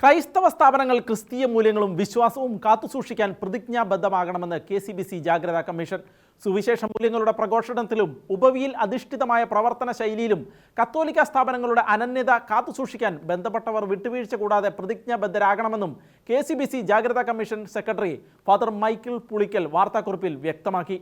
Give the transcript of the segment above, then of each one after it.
ക്രൈസ്തവ സ്ഥാപനങ്ങൾ ക്രിസ്തീയ മൂല്യങ്ങളും വിശ്വാസവും കാത്തുസൂക്ഷിക്കാൻ പ്രതിജ്ഞാബദ്ധമാകണമെന്ന് കെ സി ബി സി ജാഗ്രതാ കമ്മീഷൻ. സുവിശേഷ മൂല്യങ്ങളുടെ പ്രഘോഷണത്തിലും ഉപവിയിൽ അധിഷ്ഠിതമായ പ്രവർത്തന ശൈലിയിലും കത്തോലിക്ക സ്ഥാപനങ്ങളുടെ അനന്യത കാത്തുസൂക്ഷിക്കാൻ ബന്ധപ്പെട്ടവർ വിട്ടുവീഴ്ച കൂടാതെ പ്രതിജ്ഞാബദ്ധരാകണമെന്നും കെ സി ബി സി ജാഗ്രതാ commission secretary father Michael Pulikkal വാർത്താക്കുറിപ്പിൽ വ്യക്തമാക്കി.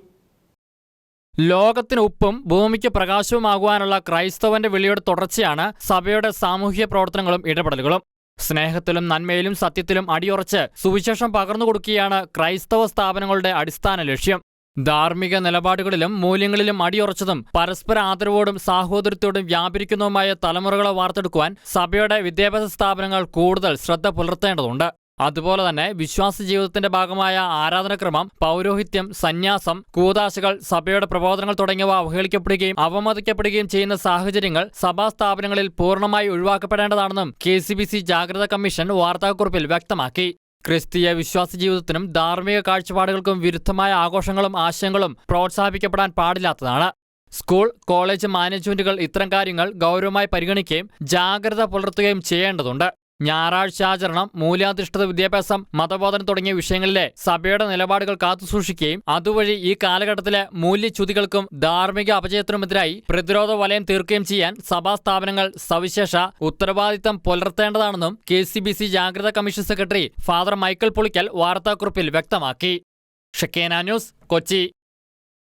ലോകത്തിന് ഉപ്പും ഭൂമിക്ക് പ്രകാശവുമാകുവാനുള്ള ക്രൈസ്തവന്റെ വിളിയുടെ തുടർച്ചയാണ് സഭയുടെ സാമൂഹ്യ പ്രവർത്തനങ്ങളും ഇടപെടലുകളും. സ്നേഹത്തിലും നന്മയിലും സത്യത്തിലും അടിയുറച്ച് സുവിശേഷം പകർന്നുകൊടുക്കുകയാണ് ക്രൈസ്തവ സ്ഥാപനങ്ങളുടെ അടിസ്ഥാന ലക്ഷ്യം. ധാർമ്മിക നിലപാടുകളിലും മൂല്യങ്ങളിലും അടിയുറച്ചതും പരസ്പര ആദരവോടും സാഹോദര്യത്തോടും വ്യാപരിക്കുന്നതുമായ തലമുറകളെ വാർത്തെടുക്കുവാൻ സഭയുടെ വിദ്യാഭ്യാസ സ്ഥാപനങ്ങൾ കൂടുതൽ ശ്രദ്ധ പുലർത്തേണ്ടതുണ്ട്. അതുപോലെ തന്നെ വിശ്വാസ ജീവിതത്തിന്റെ ഭാഗമായ ആരാധനക്രമം പൗരോഹിത്യം സന്യാസം കൂതാശകൾ സഭയുടെ പ്രബോധനങ്ങൾ തുടങ്ങിയവ അവഹേളിക്കപ്പെടുകയും അവമതിക്കപ്പെടുകയും ചെയ്യുന്ന സാഹചര്യങ്ങൾ സഭാ സ്ഥാപനങ്ങളിൽ പൂർണമായി ഒഴിവാക്കപ്പെടേണ്ടതാണെന്നും കെ സി ബി സി ജാഗ്രതാ കമ്മീഷൻ വാർത്താക്കുറിപ്പിൽ വ്യക്തമാക്കി. ക്രിസ്തീയ വിശ്വാസ ജീവിതത്തിനും ധാർമ്മിക കാഴ്ചപ്പാടുകൾക്കും വിരുദ്ധമായ ആഘോഷങ്ങളും ആശയങ്ങളും പ്രോത്സാഹിപ്പിക്കപ്പെടാൻ പാടില്ലാത്തതാണ്. സ്കൂൾ കോളേജ് മാനേജ്മെന്റുകൾ ഇത്തരം കാര്യങ്ങൾ ഗൗരവമായി പരിഗണിക്കുകയും ജാഗ്രത പുലർത്തുകയും ചെയ്യേണ്ടതുണ്ട്. ഞായറാഴ്ച ആചരണം മൂല്യാധിഷ്ഠിത വിദ്യാഭ്യാസം മതബോധനം തുടങ്ങിയ വിഷയങ്ങളിലെ സഭയുടെ നിലപാടുകൾ കാത്തുസൂക്ഷിക്കുകയും അതുവഴി ഈ കാലഘട്ടത്തിലെ മൂല്യച്യുതികൾക്കും ധാർമ്മിക അപജയത്തിനുമെതിരായി പ്രതിരോധ വലയം തീർക്കുകയും ചെയ്യാൻ സഭാ സ്ഥാപനങ്ങൾ സവിശേഷ ഉത്തരവാദിത്തം പുലർത്തേണ്ടതാണെന്നും കെ സി ബി സി ജാഗ്രതാ commission secretary father Michael Pulikkal വാർത്താക്കുറിപ്പിൽ വ്യക്തമാക്കി. ഷക്കേന ന്യൂസ് കൊച്ചി.